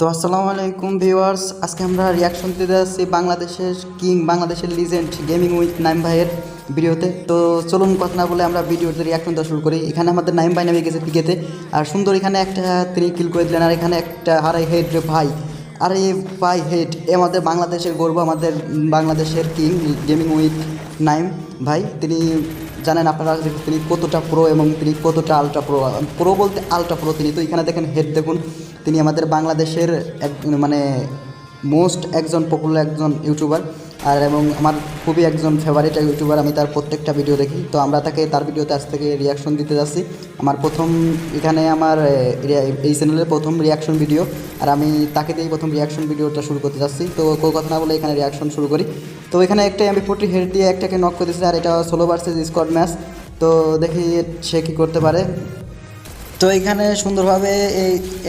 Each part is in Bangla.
তো আসসালামু আলাইকুম ভিউয়ার্স, আজকে আমরা রিয়াকশন দিতে যাচ্ছি বাংলাদেশের কিং, বাংলাদেশের লিজেন্ড গেমিং উইথ নাইম ভাইয়ের ভিডিওতে। তো চলুন কথা না বলে আমরা ভিডিওতে রিয়াকশন দেওয়া শুরু করি। এখানে আমাদের নাইম ভাই নামে গেছে পিকেতে আর সুন্দর এখানে একটা তিনি কিল করে দিলেন, আর এখানে একটা হারাই হেড রে ভাই। আরে ভাই হেড এ আমাদের বাংলাদেশের গর্ব, আমাদের বাংলাদেশের কিং গেমিং উইথ নাইম ভাই। তিনি জানেন আপনারা যে তিনি কতটা প্রো এবং তিনি কতটা আলট্রা প্রো প্রো বলতে আলট্রা প্রো তিনি। তো এখানে দেখেন হেড দেখুন। তিনি আমাদের বাংলাদেশের এক মানে মোস্ট একজন পপুলার একজন ইউটিউবার আর এবং আমার খুবই একজন ফেভারিট ইউটিউবার আমি তার প্রত্যেকটা ভিডিও দেখি। তো আমরা তাকে, তার ভিডিওতে আজ থেকে রিয়াকশন দিতে যাচ্ছি। আমার প্রথম, এখানে আমার এই চ্যানেলের প্রথম রিয়াকশন ভিডিও আর আমি তাকে দিয়েই প্রথম রিয়াকশন ভিডিওটা শুরু করতে যাচ্ছি। তো কেউ কথা না বলে এখানে রিয়াকশন শুরু করি। তো এখানে একটা এমবি ফোর্টি হেড দিয়ে একটাকে নক করে দিয়েছে, আর এটা ষোলো ভার্সেস স্কোয়াড ম্যাচ তো দেখি সে কী করতে পারে। তো এখানে সুন্দরভাবে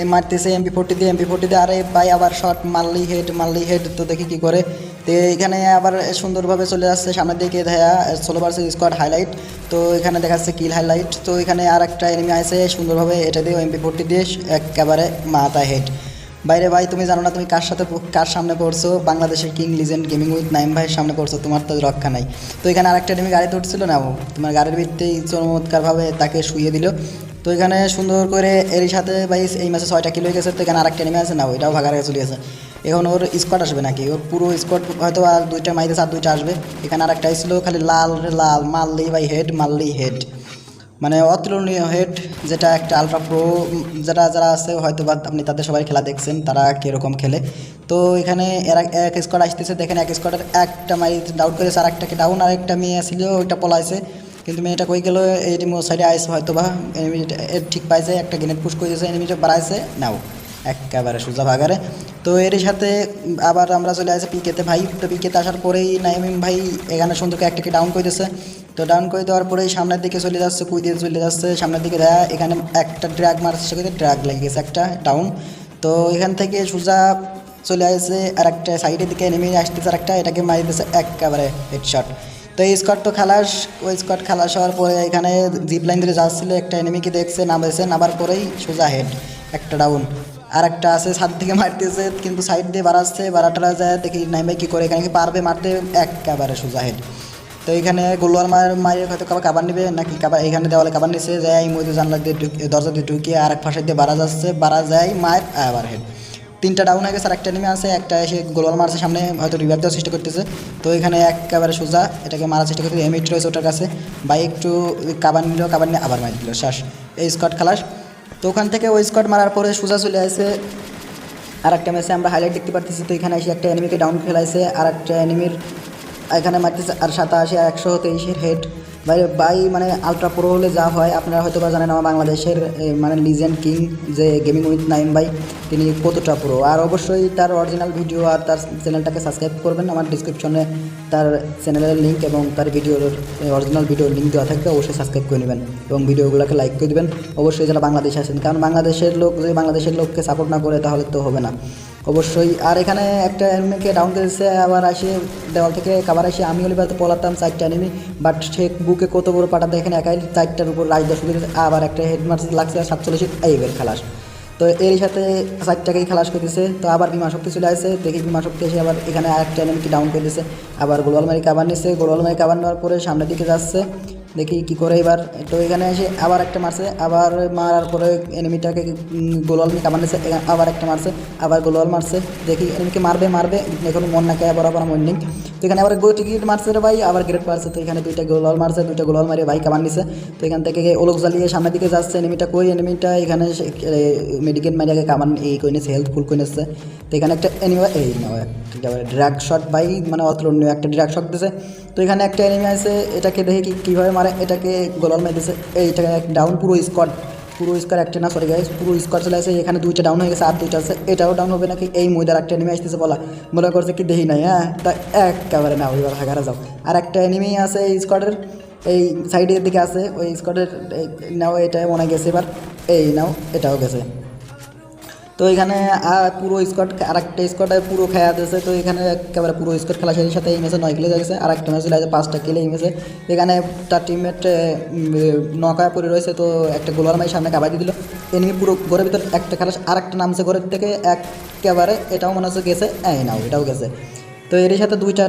এই মারতেছে এমপি ফোর্টি দিয়ে এমপি ফোর্টি দিয়ে, আরে ভাই আবার শর্ট মারলি হেড মারলি হেড তো দেখি কি করে। তো এখানে আবার সুন্দরভাবে চলে যাচ্ছে সামনের দিকে দেখা ষোলো ভার্সেস স্কোয়াড হাইলাইট তো এখানে দেখাচ্ছে কিল হাইলাইট তো এখানে আর একটা এনিমি আছে সুন্দরভাবে এটা দিয়ে এমপি ফোর্টি দিয়ে একেবারে মাথা হেড বাইরে ভাই, তুমি জানো না তুমি কার সাথে, কার সামনে পড়ছো? বাংলাদেশের king legend gaming with Naim ভাইয়ের সামনে পড়ছো, তোমার তো রক্ষা নাই। তো এখানে আরেকটা এনিমি গাড়িতে উঠছিল না তোমার গাড়ির ভিত্তি চমৎকারভাবে তাকে শুয়ে দিল। তো এখানে সুন্দর করে এরই সাথে ভাই এই মাসে ছয়টা কিলো গেছে, তো এখানে আরেকটা নেমে আছে না, ওইটাও ভাগার চলে গেছে। এখন ওর স্কোয়াড আসবে নাকি? ওর পুরো স্কোয়াড হয়তো আর দুইটা মাইতে আর দুইটা আসবে। এখানে আরেকটা ছিল খালি লাল লাল, মারলেই ভাই হেড মারলেই হেড মানে অতুলনীয় হেড যেটা একটা আলট্রা প্রো যারা যারা আছে হয়তো বা আপনি তাদের সবাই খেলা দেখছেন, তারা কীরকম খেলে। তো এখানে এরা এক স্কোয়াড আসতেছে, দেখেন এক স্কোয়াডের একটা মারি ডাউট করেছে আর একটাকে ডাউন আর একটা মেয়ে ছিল ওইটা পলাইছে। কিন্তু মেয়েটা কই গেল? এই সাইডে আইসে হয়তো বা এর ঠিক পাইছে, একটা গ্রেনেড পুশ করে দিয়েছে এনিমিটা বাড়াইছে। নাও, একেবারে সোজা ভাগারে। তো এর সাথে আবার আমরা চলে আসি পিকেতে ভাই। তো পিকেতে আসার পরেই নাইমিম ভাই এখানে সুন্দরকে একটাকে ডাউন করে দিয়েছে তো ডাউন করে দেওয়ার পরেই সামনের দিকে চলে যাচ্ছে, কুই দিয়ে চলে যাচ্ছে। সামনের দিকে দেয়া, এখানে একটা ড্র্যাগ মারছে সেখানে ড্র্যাগ লেগে গেছে একটা ডাউন তো এখান থেকে সোজা চলে আসছে আর একটা সাইডের দিকে নেমে আসতেছে আর একটা এটাকে মারি দিয়েছে একেবারে হেডশট তো এই স্কোয়াড তো খালাস ওই স্কোয়াড খালাস হওয়ার পরে এখানে জিপ লাইন ধরে যাচ্ছিল, একটা এনিমিকে দেখছে নামেছে নামার পরেই সোজা হেড একটা ডাউন আর একটা আছে ছাদ থেকে মারতেছে, কিন্তু সাইড দিয়ে বাড়াচ্ছে বাড়াটা যায়, দেখি নাইমে কি করে, এখানে কি পারবে মারতে? একেবারে সোজা হেড তো এখানে গোলওয়াল মার মারিয়ে হয়তো কাবার কাবার নেবে, নাকি কাবার এখানে দেওয়ালে কাবার নিছে, যায় এই মধ্যে জানলা দিয়ে দরজা দিয়ে ঢুকিয়ে আর এক পাশে দিয়ে বাড়া যাচ্ছে, বাড়া যায় মায়ের আবার হেড তিনটা ডাউন হয়ে গেছে আর একটা নেমে আছে, একটা এসে গোলওয়াল মারছে সামনে, হয়তো রিভাইভ দেওয়ার চেষ্টা করতেছে। তো এখানে একেবারে সোজা এটাকে মারার চেষ্টা করতেছে। এমিট রয়েছে ওটার কাছে। বাই একটু কাবার নিল কাবার নিয়ে আবার মারি দিল। শ্বাস এই স্কট খালাস তো ওখান থেকে ওই স্কট মারার পরে সোজা চলে আসে আর একটা ম্যাচে আমরা হাইলাইট দেখতে পারতেছি তো এখানে এসে একটা এনিমিকে ডাউন খেলাইছে আর একটা এনিমির এখানে মারতেছে। আর সাতাশি আর একশো তেইশের হেড ভাই বাই মানে আলট্রা প্রো হলে যা হয়, আপনারা হয়তো বা জানেন আমার বাংলাদেশের মানে লিজেন্ড কিং যে গেমিং উইথ নাইম ভাই তিনি কতটা প্রো আর অবশ্যই তার অরিজিনাল ভিডিও আর তার চ্যানেলটাকে সাবস্ক্রাইব করবেন। আমার ডিসক্রিপশনে তার চ্যানেলের লিঙ্ক এবং তার ভিডিওর অরিজিনাল ভিডিওর লিঙ্ক দেওয়া থাকবে, অবশ্যই সাবস্ক্রাইব করে নেবেন এবং ভিডিওগুলোকে লাইক করে দেবেন। অবশ্যই যারা বাংলাদেশে আসেন কারণ বাংলাদেশের লোক, যদি বাংলাদেশের লোককে সাপোর্ট না করে, তাহলে তো হবে না। অবশ্যই। আর এখানে একটা এনিমিকে ডাউন করেছে আবার আসে দেওয়াল থেকে কাবার এসে আমি হলে হয়তো পলাতাম, চারটা এনিমি বাট সে বুকে কত বড় পাটা দেখেন একাই চারটার উপর রাজ দশ আবার একটা হেড মার্চ লাগছে সাতচল্লিশ এইবার খালাস। তো এর সাথে চারটাকেই খালাস করে দিছে। তো আবার বিমা শক্তি চলে আসে, দেখি বিমা শক্তি এসে আবার এখানে আরেকটা এনিমিকে ডাউন করে দিছে। আবার গোলওয়ালমারি কাবার নিচ্ছে গোলওয়ালমারি কাবার নেওয়ার পরে সামনের দিকে যাচ্ছে। দেখি কি করে এবার তো এখানে এসে আবার একটা মারছে, আবার মারার পরে এনিমিটাকে গোলওয়াল কামান এখানে আবার একটা মারছে, আবার গোলওয়াল মারছে, দেখি এনিমিকে মারবে মারবে এখন মন না খেয়ে আবার মন নেই। তো এখানে আবার গো টিকিট মারছে রে ভাই, আবার গ্রেট মারছে তো এখানে দুইটা গোলওয়াল মারছে, দুইটা গোলওয়াল মারিয়ে ভাই কামান নিছে। তো এখান থেকে ওলক জ্বালিয়ে সামনের দিকে যাচ্ছে এনিমিটা কই? এনিমিটা এখানে মেডিকেল মারিয়াকে কামান এই কই নিচ্ছে হেল্প ফুল কই নিচ্ছে তো এখানে একটা এনিমি এই না ড্রাগ শট ভাই মানে অতুলনীয় একটা ড্রাগ শট দিছে। তো এখানে একটা এনিমি আছে এটাকে দেখে কি, কীভাবে মারে? এটাকে গোলাল মেরে দিছে এইটা ডাউন পুরো স্কোয়াড পুরো স্কোয়ার একটা না সরি গাইস পুরো স্কোয়ার চলে আসে, এখানে দুইটা ডাউন হয়ে গেছে, আর দুইটা আছে। এটাও ডাউন হবে নাকি? এই ময়দার একটা এনিমি আসতেছে, বলা। মনে করছে কি দেখি নাই হ্যাঁ? তা একেবারে না ওইবার হাগারা যাও। আর একটা এনিমি আছে এই স্কোয়াডের এই সাইডের দিকে আছে, ওই স্কোয়াডের নাও এটা মনে গেছে, এবার এই নাও, এটাও গেছে। তো এখানে পুরো স্কোয়াড আর একটা স্কোয়াডে পুরো খেয়া দিয়েছে তো এখানে একেবারে পুরো স্কোয়াড খেলা শেষের সাথে এই ম্যাচে নয় কিলে গেছে আর একটা ম্যাচে আছে পাঁচটা কিলে এই ম্যাচে এখানে তার টিমমেট নকায় পড়ে রয়েছে। তো একটা গোলার মাই সামনে কাবাই দিল। এনিমি পুরো ঘরের ভিতর একটা খেলা আর একটা নামছে ঘরের থেকে। একেবারে এটাও মনে হচ্ছে গেছে। এই নাও, এটাও গেছে। তো এর সাথে দুইটা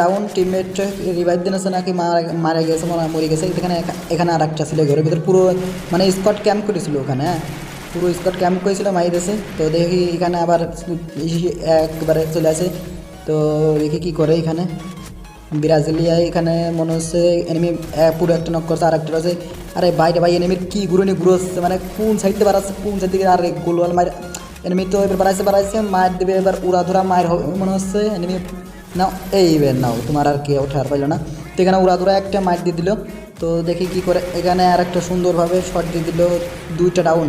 ডাউন টিমমেট রিভাইভ দিনেছে নাকি, মারা মারা গেছে মরে গেছে। এখানে এখানে আর একটা ছিল ঘরের ভিতর। পুরো মানে স্কট ক্যাম্প করেছিল ওখানে হ্যাঁ। পুরো স্কট ক্যাম্প করেছিল মারি দিয়েছে তো দেখি এখানে আবার একবারে চলে আসে। তো দেখি কী করে এখানে। ব্রাজিলিয়া এখানে মনে হচ্ছে এনিমি পুরো একটা নক করছে আর একটা রয়েছে আরে বাইরে ভাই এনিমির কী ঘুরনি ঘুরো হচ্ছে মানে কোন সাইড সাইডে বাড়াচ্ছে, কোন সাইড থেকে আর গোলওয়াল মার এনিমি তো এবার বাড়াইছে বাড়াইছে মার দেবে এবার উড়া ধরা মায়ের হবে মনে হচ্ছে এনিমি নাও এই বের নাও, তোমার আর কে ওঠার পাইলো না। তো এখানে উড়া ধরা একটা মার দিয়ে দিল। তো দেখি কি করে, এখানে আর একটা সুন্দরভাবে শট দিয়ে দিল, দুইটা ডাউন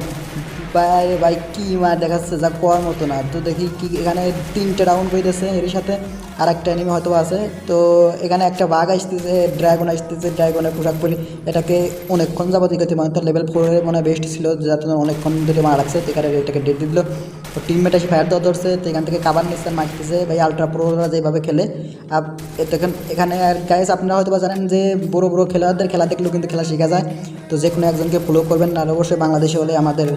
ভাই ভাই, কী মার দেখাচ্ছে, যা কোয়ার মতো না। তো দেখি কি, এখানে তিনটে রাউন্ড দিয়েছে এর সাথে আর একটা এনিমি হয়তো আছে। তো এখানে একটা বাঘ আসতেছে ড্রাগন আসতেছে ড্রাগনের পোশাক পরি, এটাকে অনেকক্ষণ যাব ইকাতে মানে তার লেভেল ফোরের মনে বেস্ট ছিল যাতে অনেকক্ষণ ধরে মারা লাগছে, এখানে এটাকে ডেট দিল। তো টিমমেট এসে ফায়ার দেওয়া ধরছে, তো এখান থেকে কাবার নিচ্ছে, মারতেছে। ভাই আলট্রা প্রোরা যেভাবে খেলে এতক্ষণ এখানে আর গাইস আপনারা হয়তো জানেন যে বড় বড় খেলোয়াড়দের খেলা দেখলেও কিন্তু খেলা শেখা যায়। তো যে কোনো একজনকে ফলো করবেন, আর অবশ্যই বাংলাদেশে হলে আমাদের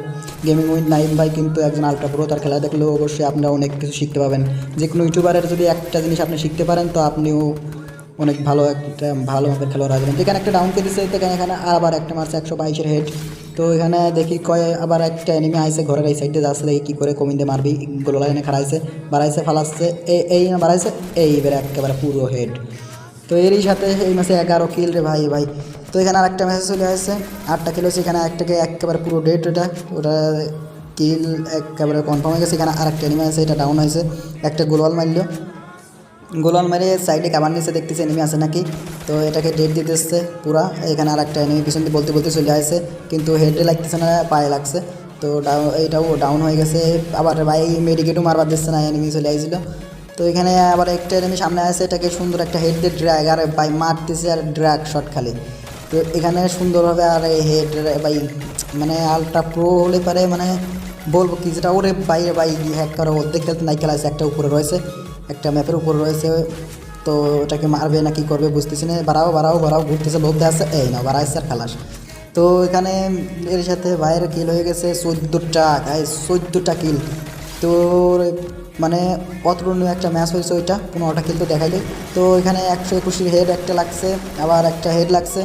গেমিং উইথ নাইম ভাই কিন্তু একজন আলট্রা প্রো তার খেলা দেখলেও অবশ্যই আপনারা অনেক কিছু শিখতে পাবেন। যে কোনো ইউটিউবারের যদি একটা জিনিস আপনি শিখতে পারেন, তো আপনিও অনেক ভালো একটা ভালো মাপের খেলোয়াড় যাবেন এখানে একটা ডাউন করে দিচ্ছে এখানে এখানে আবার একটা মারছে একশো বাইশের হেড তো এখানে দেখি কয় আবার একটা এনিমি আইসে ঘরের এই সাইডে যাচ্ছে দেখি কী করে কমিন্দে মারবি গোলা এনে খাড়াইছে, বাড়াইছে, ফালাচ্ছে এই এই না বাড়াইছে এই এবারে একেবারে পুরো হেড তো এরই সাথে এই মাসে এগারো কিল রে ভাই ভাই। তো এখানে আরেকটা মেসেজ চলে আসছে, আটটা কিল এখানে একটাকে একেবারে পুরো ডেট ওটা ওটা কিল একেবারে কনফার্ম হয়ে গেছে, এখানে আরেকটা এনিমি আছে, এটা ডাউন হয়েছে, একটা গোলওয়াল মারলো। গোলাল মেরে সাইডে কাবার নিচে দেখতেছে এনিমি আছে নাকি? তো এটাকে ডেট দিতে এসছে পুরা। এখানে আর একটা এনিমি পিছন বলতে বলতে চলে আসছে, কিন্তু হেডে লাগতেছে না, পায়ে লাগছে। তো ডাউন এইটাও ডাউন হয়ে গেছে। আবার ভাই মেডিকেটও মারবার দিচ্ছে না এনিমি চলে আসছিল। তো এখানে আবার একটা এনিমি সামনে আছে, এটাকে সুন্দর একটা হেড দিয়ে ড্র্যাগ আর ভাই মারতেছে আর ড্র্যাগ শট খালি। তো এখানে সুন্দরভাবে আর এই হেড ভাই মানে আলট্রা প্রো হলে পারে মানে বলব কি যেটা, ওরে বাইরে বাই হ্যাক করা অর্ধেক খেলতে নাই খেলা আছে একটা উপরে রয়েছে। একটা ম্যাপের উপর রয়েছে, তো ওটাকে মারবে না কি করবে বুঝতেছি না। বাড়াও বাড়াও বাড়াও, ঘুরতেছে, লোভ দেওয়া এই না বাড়াইছে আর খালাস। তো এখানে এর সাথে বাইরের কিল হয়ে গেছে চোদ্দোটা গায়ে চোদ্দোটা কিল তো মানে অতুলনীয় একটা ম্যাচ হয়েছে ওইটা, পনেরোটা কিল তো দেখাইলে। তো এখানে একশো একুশির হেড একটা লাগছে, আবার একটা হেড লাগছে।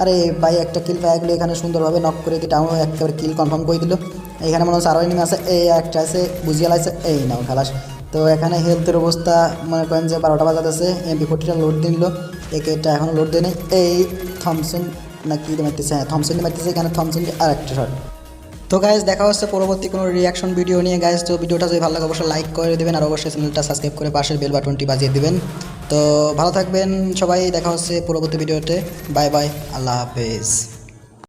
আরে ভাই, একটা কিল পাওয়া গেলো, এখানে সুন্দরভাবে নক করে কি টাউন একেবারে কিল কনফার্ম করে দিল। এখানে মনে হচ্ছে আরও আছে, এই একটা আছে, বুঝিয়ে লাগছে এই নাও খালাস। তো এখানে হেলথের অবস্থা মনে করেন যে বারোটা বাজাতেছে এমপি ফোর্টিটা লোড দিল, একে এটা এখনও লোড দেয়নি। এই থমসন না কি মারতেছে? হ্যাঁ থমসন মারতেছে, এখানে থমসন আর একটা শট তো গাইজ দেখা হচ্ছে পরবর্তী কোনো রিয়াকশন ভিডিও নিয়ে। গাইজ তো ভিডিওটা যদি ভালো লাগে, অবশ্যই লাইক করে দেবেন, আর অবশ্যই চ্যানেলটা সাবস্ক্রাইব করে পাশের বেল বাটনটি বাজিয়ে দেবেন। তো ভালো থাকবেন সবাই, দেখা হচ্ছে পরবর্তী ভিডিওতে বাই বাই আল্লাহ হাফেজ।